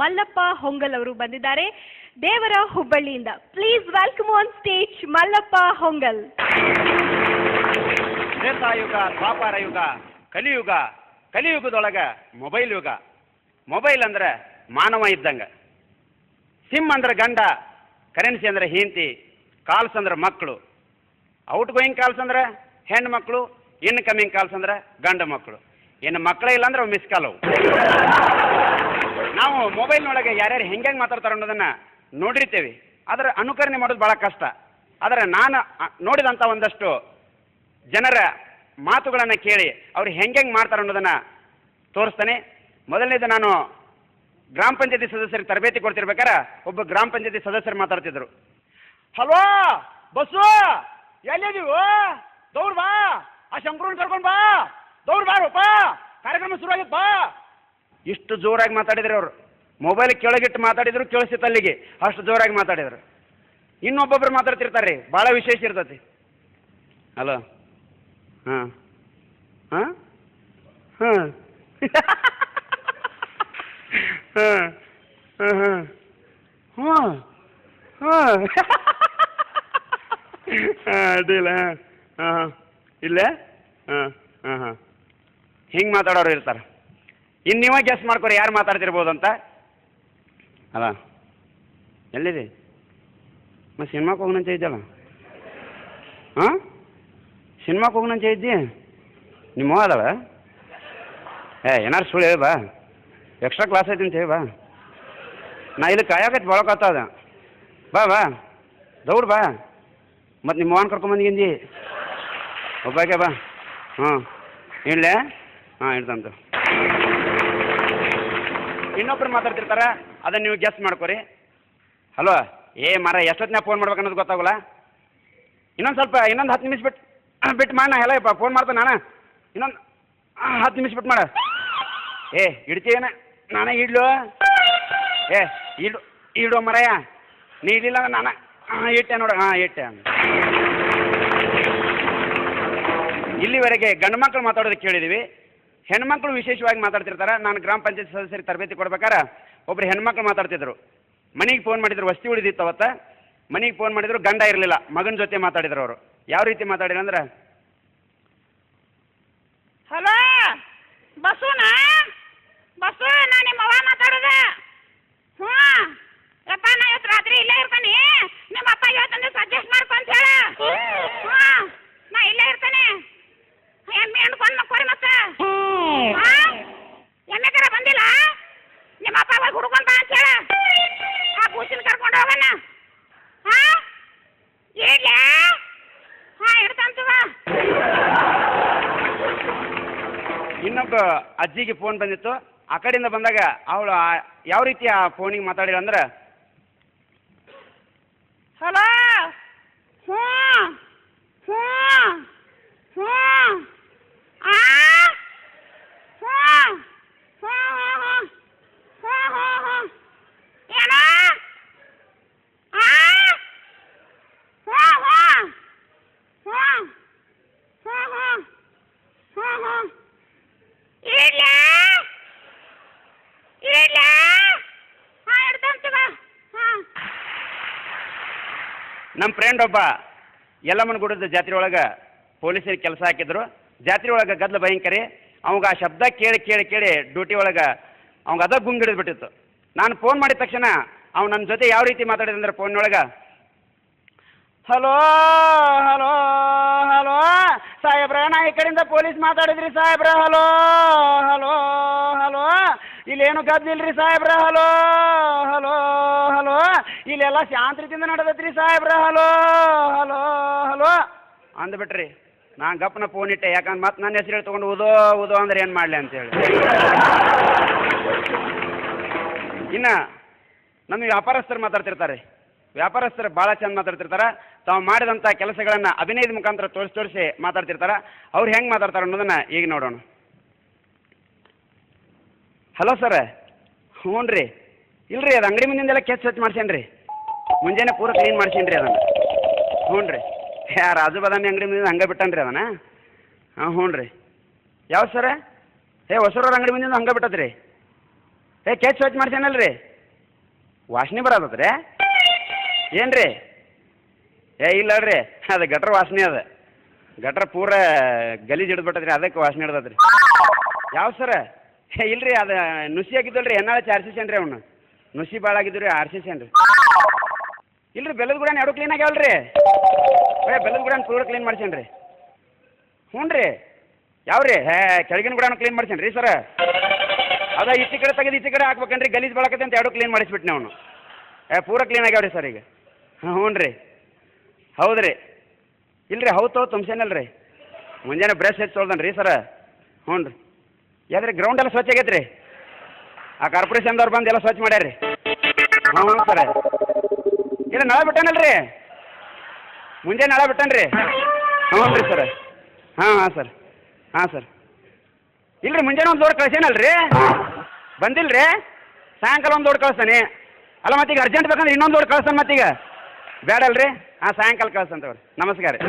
ಮಲ್ಲಪ್ಪ ಹೊಂಗಲ್ ಅವರು ಬಂದಿದ್ದಾರೆ ದೇವರ ಹುಬ್ಬಳ್ಳಿಯಿಂದ. Please welcome on stage Mallappa Hongal. ಯುಗ ದ್ವಾಪಾರ ಯುಗ ಕಲಿಯುಗ, ಕಲಿಯುಗದೊಳಗ ಮೊಬೈಲ್ ಯುಗ. ಮೊಬೈಲ್ ಅಂದ್ರೆ ಮಾನವ ಇದ್ದಂಗ. ಸಿಮ್ ಅಂದ್ರೆ ಗಂಡ, ಕರೆನ್ಸಿ ಅಂದ್ರೆ ಹೆಂಡತಿ, ಕಾಲ್ಸ್ ಅಂದ್ರೆ ಮಕ್ಕಳು. ಔಟ್ ಗೋಯಿಂಗ್ ಕಾಲ್ಸ್ ಅಂದ್ರೆ ಹೆಣ್ಣು ಮಕ್ಕಳು, ಇನ್ಕಮಿಂಗ್ ಕಾಲ್ಸ್ ಅಂದ್ರೆ ಗಂಡ ಮಕ್ಕಳು. ಇನ್ನು ಮಕ್ಕಳೇ ಇಲ್ಲ ಅಂದ್ರೆ ಮಿಸ್ ಕಾಲ್ ಅವು. ನಾವು ಮೊಬೈಲ್ನೊಳಗೆ ಯಾರ್ಯಾರು ಹೆಂಗೆ ಮಾತಾಡ್ತಾರೆ ಅನ್ನೋದನ್ನ ನೋಡಿರ್ತೇವೆ. ಅದರ ಅನುಕರಣೆ ಮಾಡೋದು ಭಾಳ ಕಷ್ಟ. ಆದರೆ ನಾನು ನೋಡಿದಂಥ ಒಂದಷ್ಟು ಜನರ ಮಾತುಗಳನ್ನು ಕೇಳಿ ಅವ್ರು ಹೆಂಗೆ ಮಾಡ್ತಾರೆ ಅನ್ನೋದನ್ನು ತೋರಿಸ್ತಾನೆ. ಮೊದಲನೇದು ನಾನು ಗ್ರಾಮ ಪಂಚಾಯತಿ ಸದಸ್ಯರಿಗೆ ತರಬೇತಿ ಕೊಡ್ತಿರ್ಬೇಕಾರೆ ಒಬ್ಬ ಗ್ರಾಮ ಪಂಚಾಯತಿ ಸದಸ್ಯರು ಮಾತಾಡ್ತಿದ್ರು. ಹಲೋ ಬಸ್ಸು ಎಲ್ಲಿದೀವ ದೌಡ್ ಬಾ, ಆ ಶಂಕರನ್ ಕರ್ಕೊಂಡು ಬಾ, ದೌಡ್ ಬಾರಪ್ಪ, ಕಾರ್ಯಕ್ರಮ ಶುರುವಾಗಿತ್ತು ಬಾ. ಇಷ್ಟು ಜೋರಾಗಿ ಮಾತಾಡಿದ್ರು ಅವರು. ಮೊಬೈಲ್ ಕೆಳಗಿಟ್ಟು ಮಾತಾಡಿದ್ರು ಕೇಳಿಸಿತ್ತು ಅಲ್ಲಿಗೆ ಅಷ್ಟು ಜೋರಾಗಿ ಮಾತಾಡಿದ್ರು. ಇನ್ನೊಬ್ಬೊಬ್ರು ಮಾತಾಡ್ತಿರ್ತಾರೆ. ರೀ ಭಾಳ ವಿಶೇಷ ಇರ್ತತಿ ಹಲೋ ಹಾಂ? ಹಾಂ? ಹಾಂ? ಹಾಂ? ಹಾಂ? ಹಾಂ? ಹಾಂ ಹಾಂ ಹಾಂ ಅಡ್ಡಿಲ್ಲ ಹಾಂ ಹಾಂ. ಇಲ್ಲೇ? ಹಾಂ ಹಾಂ ಹಾಂ. ಹಿಂಗೆ ಮಾತಾಡೋರು ಇರ್ತಾರೆ. ಇನ್ನು ನೀವೇ ಗೆಸ್ ಮಾಡ್ಕೊರಿ, ಯಾರು ಮಾತಾಡ್ತಿರ್ಬೋದು ಅಂತ ಅಲ್ಲ, ಎಲ್ಲಿದೆ? ಮತ್ತು ಸಿನಿಮಾಕ್ಕೆ ಹೋಗೋಣಂತ ಇದ್ದಲ್ಲ ಹಾಂ? ಸಿನಿಮಾಕ್ಕೆ ಹೋಗೋಣಂತ ಇದ್ದಿ? ನಿಮ್ಮ ಅದಾವ ಏ, ಏನಾರು ಸುಳ್ಳು ಹೇಳಿ ಬಾ. ಎಕ್ಸ್ಟ್ರಾ ಕ್ಲಾಸ್ ಐತಿ ಅಂತ ಹೇಳಿ ಬಾ. ನಾ ಇಲ್ಲಿ ಕಾಯಕೈತಿ ಬಳಕತ್ತದ ಬಾ ಬಾ. ದೌಡ್ ಬಾ. ಮತ್ತು ನಿಮ್ಮ ಅವ್ವನ ಕರ್ಕೊಂಬಂದಿಗಿಂದಿ ಒಬ್ಬಾಕೆ ಬಾ. ಹಾಂ ಇಡ್ಲೆ? ಹಾಂ, ಇಡ್ತಂತ. ಇನ್ನೊಬ್ರು ಮಾತಾಡ್ತಿರ್ತಾರೆ, ಅದನ್ನ ನೀವು ಗೆಸ್ ಮಾಡ್ಕೊರಿ. ಹಲೋ ಏ ಮರ ಎಷ್ಟೊತ್ತಿನ ಫೋನ್ ಮಾಡ್ಬೇಕು ಅನ್ನೋದು ಗೊತ್ತಾಗಲ್ಲ. ಇನ್ನೊಂದು ಸ್ವಲ್ಪ, ಇನ್ನೊಂದು ಹತ್ತು ನಿಮಿಷ ಬಿಟ್ಟು ಬಿಟ್ಟು ಮಾಡ ಎಲ್ಲ ಫೋನ್ ಮಾಡ್ತೇನೆ ನಾನು. ಇನ್ನೊಂದು ಹತ್ತು ನಿಮಿಷ ಬಿಟ್ಟು ಮಾಡ ಏ ಇಡ್ತೀಯನ ನಾನೇ ಇಡ್ಲು? ಏ, ಇಡು ಇಡು ಮರಯ್ಯ ನೀ ಇಡ್ಲಿಲ್ಲ ಅಂದ್ರೆ ನಾನು ಹಾಂ ಇಟ್ಟೆ ನೋಡು ಹಾಂ ಇಟ್ಟೆ. ಇಲ್ಲಿವರೆಗೆ ಗಂಡು ಮಕ್ಕಳು ಮಾತಾಡೋದಕ್ಕೆ ಕೇಳಿದ್ದೀವಿ ಹೆಣ್ಮಕ್ಳು ವಿಶೇಷವಾಗಿ ಮಾತಾಡ್ತಿರ್ತಾರೆ. ನಾನು ಗ್ರಾಮ ಪಂಚಾಯತ್ ಸದಸ್ಯರಿಗೆ ತರಬೇತಿ ಕೊಡ್ಬೇಕಾರೆ? ಒಬ್ರು ಹೆಣ್ಮಕ್ಳು ಮಾತಾಡ್ತಿದ್ರು. ಮನೆಗೆ ಫೋನ್ ಮಾಡಿದ್ರು, ವಸ್ತಿ ಉಳಿದಿತ್ತು ಅವತ್ತ. ಮನೆಗೆ ಫೋನ್ ಮಾಡಿದ್ರು, ಗಂಡ ಇರಲಿಲ್ಲ. ಮಗನ ಜೊತೆ ಮಾತಾಡಿದ್ರು ಅವರು. ಯಾವ ರೀತಿ ಮಾತಾಡಿದ್ರು ಅಂದ್ರೆ ಹಲೋ ಬಸ್ಸುನಾ ಬಸ್ಸು ನಾ ನಿಮ್ಮ ಅವ್ವ ಮಾತಾಡೋದ ಹ್ಞೂ ಯಪ್ಪ ನಾ ಇವತ್ತು ರಾತ್ರಿ ಇಲ್ಲೇ ಇರ್ತಾನೆ ನಿಮ್ಮ ಅಪ್ಪ ಇವತ್ತೊಂದು ಸಜೆಸ್ಟ್ ಮಾಡ್ಕೊಂತ ಹೇಳ ಹ್ಞೂ ನಾ ಇಲ್ಲೇ ಇರ್ತಾನೆ ಎಮ್ಮೆ ಹಿಡ್ಕೊಂಡು ಮಕ್ಕೋರಿ ಮತ್ತೆ ಹಾಂ ಎಮ್ಮೆ ಕರ ಬಂದಿಲ್ಲ ನಿಮ್ಮ ಅಪ್ಪ ಹೋಗಿ ಹುಡ್ಕೊಂಡ್ ಬಾ ಅಂತ ಹೇಳ ಆ ಕೂಸಿನ ಕರ್ಕೊಂಡು ಹೋಗೋಣ ಹಾಂ ಇಡ್ಲಾ ಹಾಂ ಇಡ್ತಂತವ ಅಜ್ಜಿಗೆ ಫೋನ್ ಬಂದಿತ್ತು. ಆ ಕಡೆಯಿಂದ ಬಂದಾಗ ಅವಳು ಯಾವ ರೀತಿ ಆ ಫೋನಿಗೆ ಮಾತಾಡಿಲ್ಲ ಅಂದ್ರೆ ಹಲೋ ಹ್ಞೂ ಹ್ಞೂ ಹ್ಞೂ ಆ ಹ್ಞೂ ಹ್ಞೂ ಹ್ಞೂ ಹ್ಞೂ ಹ್ಞೂ ಹ್ಞೂ ಏನ ಆ ಹ್ಞೂ ಹ್ಞೂ ಹ್ಞೂ ಹ್ಞೂ ಹ್ಞೂ ಹ್ಞೂ ಹ್ಞೂ ಇಡ್ಲಾ ಇಡ್ಲಾ ಹಾಂ ಇಡ್ತಂತೀವ ಹಾಂ ನಮ್ಮ ಫ್ರೆಂಡ್ ಒಬ್ಬ ಯಲ್ಲಮ್ಮನ ಗುಡದ ಜಾತ್ರೆ ಒಳಗೆ ಪೊಲೀಸರಿಗೆ ಕೆಲಸ ಹಾಕಿದ್ರು. ಜಾತ್ರೆ ಒಳಗೆ ಗದ್ದಲ ಭಯಂಕರಿ. ಅವಾಗ ಆ ಶಬ್ದ ಕೇಳಿ ಕೇಳಿ ಕೇಳಿ ಡ್ಯೂಟಿ ಒಳಗೆ ಅವಾಗ ಅದ ಗುಂಗಿಡಿದು ಬಿಟ್ಟಿತ್ತು ನಾನು ಫೋನ್ ಮಾಡಿದ ತಕ್ಷಣ ಅವ್ನು ನನ್ನ ಜೊತೆ ಯಾವ ರೀತಿ ಮಾತಾಡಿದ ಅಂದ್ರೆ ಒಳಗ, ಹಲೋ ಹಲೋ ಹಲೋ, ಸಾಹೇಬ್ರ, ನಾ ಈ ಕಡೆಯಿಂದ ಪೊಲೀಸ್ ಮಾತಾಡಿದ್ರಿ ಸಾಹೇಬ್ರ, ಹಲೋ ಹಲೋ ಹಲೋ ಇಲ್ಲೇನು ಗದ್ದಿಲ್ರಿ ಸಾಹೇಬ್ರ? Hello hello hello. ಇಲ್ಲೆಲ್ಲ ಶಾಂತ ರೀತಿಯಿಂದ ನಡೆದತ್ರಿ ಸಾಹೇಬ್ರ? Hello hello hello. ಅಂದ್ಬಿಟ್ರಿ ನಾ ಗಪ್ಪನ ಫೋನ್ ಇಟ್ಟೆ. ಯಾಕಂದ್ರೆ ಮತ್ತೆ ನನ್ನ ಹೆಸರು ತೊಗೊಂಡು ಉದೋ ಉದೋ ಅಂದ್ರೆ ಏನು ಮಾಡಲಿ ಅಂತೇಳಿ ಇನ್ನು ನಮ್ಮ ವ್ಯಾಪಾರಸ್ಥರು ಮಾತಾಡ್ತಿರ್ತಾರೆ. ವ್ಯಾಪಾರಸ್ಥರು ಭಾಳ ಚಂದ ಮಾತಾಡ್ತಿರ್ತಾರೆ. ತಾವು ಮಾಡಿದಂಥ ಕೆಲಸಗಳನ್ನು ಅಭಿನಯದ ಮುಖಾಂತರ ತೋರಿಸಿ ತೋರಿಸಿ ಮಾತಾಡ್ತಿರ್ತಾರೆ. ಅವ್ರು ಹೆಂಗೆ ಮಾತಾಡ್ತಾರೆ ಅನ್ನೋದನ್ನ ಈಗ ನೋಡೋಣ. Hello sir. ಹ್ಞೂ ರೀ ಇಲ್ಲ ರೀ ಅದು ಅಂಗಡಿ ಮುಂದಿಂದೆಲ್ಲ ಕೆಚ್ಚು ಸ್ವಚ್ಛ ಮಾಡ್ಸೇನಿ ರೀ ಮುಂಜಾನೆ ಪೂರ ಕ್ಲೀನ್ ಮಾಡ್ಸೇನಿ ರೀ ಅದನ್ನು. ಹ್ಞೂ ರೀ ಯಾ ರಾಜು ಬದಾಮಿ ಅಂಗಡಿ ಮುಂದಿಂದ ಹಂಗೆ ಬಿಟ್ಟನ್ರಿ ರೀ ಅದನ್ನು. ಹಾಂ ಹ್ಞೂ ರೀ ಯಾವ ಸರ? ಏ ಹೊಸೂರವ್ರ ಅಂಗಡಿ ಮುಂದಿಂದ ಹಂಗೆ ಬಿಟ್ಟದ್ರಿ. ಏ ಕೆಚ್ ಸ್ವಚ್ಛ ಮಾಡ್ಸೇನಲ್ರಿ. ವಾಸನೆ ರೀ ಏನು ರೀ ಏ, ಇಲ್ಲ ರೀ ಅದು ಗಟ್ರ ವಾಸನೆ ಅದ. ಗಟ್ರ ಪೂರ ಗಲೀಜ್ ಹಿಡಿದ್ಬಿಟ್ಟದ್ರಿ ಅದಕ್ಕೆ ವಾಸನೆ ಹಿಡ್ದದ್ರಿ. ಯಾವ ಸರ? ಇಲ್ರಿ, ಅದು ನುಸಿ ಆಗಿದ್ದಲ್ರಿ ಹೆಣ್ಣಾಳ ಚಾರ್ಸಿಸೇನ್ರಿ ಅವನು. ನುಸಿ ಭಾಳ ಆಗಿದ್ದು ರೀ ಆರ್ಸಿಸೇನ್ರಿ ಇಲ್ರಿ, ಬೆಲ್ಲದ ಗುಡಾನ ಎರಡು ಕ್ಲೀನ್ ಆಗ್ಯಾವಲ್ರಿ? ಏ, ಬೆಲ್ಲದ ಗುಡಾನ ಪೂರ ಕ್ಲೀನ್ ಮಾಡ್ಸೇನ್ರಿ ಹ್ಞೂ ರೀ ಯಾವ ರೀ ಹೇ, ಕೆಳಗಿನ ಗುಡಾನು ಕ್ಲೀನ್ ಮಾಡ್ಸೇನ್ರಿ ರೀ ಸರ. ಅದ ಈಚೆ ಕಡೆ ತೆಗೆದು ಈಚೆ ಕಡೆ ಹಾಕ್ಬೇಕನ್ರಿ, ಗಲೀಜ್ ಬಳಕತ್ತೆ ಅಂತ ಎರಡು ಕ್ಲೀನ್ ಮಾಡಿಸ್ಬಿಟ್ನೆ ಅವನು. ಏ, ಪೂರ ಕ್ಲೀನ್ ಆಗ್ಯಾವ್ರಿ, ಸರ್ ಈಗ. ಹ್ಞೂ ರೀ ಹೌದು ರೀ ಇಲ್ರಿ, ಹೌದು ಹೌದು ತುಂಬ್ಸೇನಲ್ಲ ರೀ ಮುಂಜಾನೆ ಬ್ರಷ್ ಹೆಚ್ಚು ತೊಳ್ದನ್ ರೀ ಸರ. ಹ್ಞೂ ರೀ ಯಾವ್ದ್ರಿ ಗ್ರೌಂಡ್ ಎಲ್ಲ ಸ್ವಚ್ಛ ಆಗೈತೆ ರೀ ಆ ಕಾರ್ಪೊರೇಷನ್ದವ್ರು ಬಂದು ಎಲ್ಲ ಸ್ವಚ್ಛ ಮಾಡ್ಯಾರ ರೀ ಹ್ಞೂ ಸರ. ಇಲ್ಲ, ನಳ ಬಿಟ್ಟಾನಲ್ಲ ರೀ ಮುಂಜಾನೆ ನಳ ಬಿಟ್ಟಾನ ರೀ ಹ್ಞೂ ರೀ, ಸರ. ಹಾಂ ಹಾಂ, ಸರ್. ಹಾಂ, ಸರ್. ಇಲ್ರಿ, ಮುಂಜಾನೆ ಒಂದು ದೊಡ್ಡ ಕಳ್ಸೇನಲ್ಲ ರೀ ಬಂದಿಲ್ಲ ರೀ ಸಾಯಂಕಾಲ ಒಂದು ದೊಡ್ಡ ಕಳಿಸ್ತಾನೆ. ಅಲ್ಲ ಮತ್ತೀಗ ಅರ್ಜೆಂಟ್ ಬೇಕಂದ್ರೆ ಇನ್ನೊಂದು ದೊಡ್ಡ ಕಳಿಸ್ತಾನೆ ಮತ್ತೀಗ ಬೇಡಲ್ರಿ ಹಾಂ, ಸಾಯಂಕಾಲ ಕಳ್ಸಂತವ್ರಿ ನಮಸ್ಕಾರ. ರೀ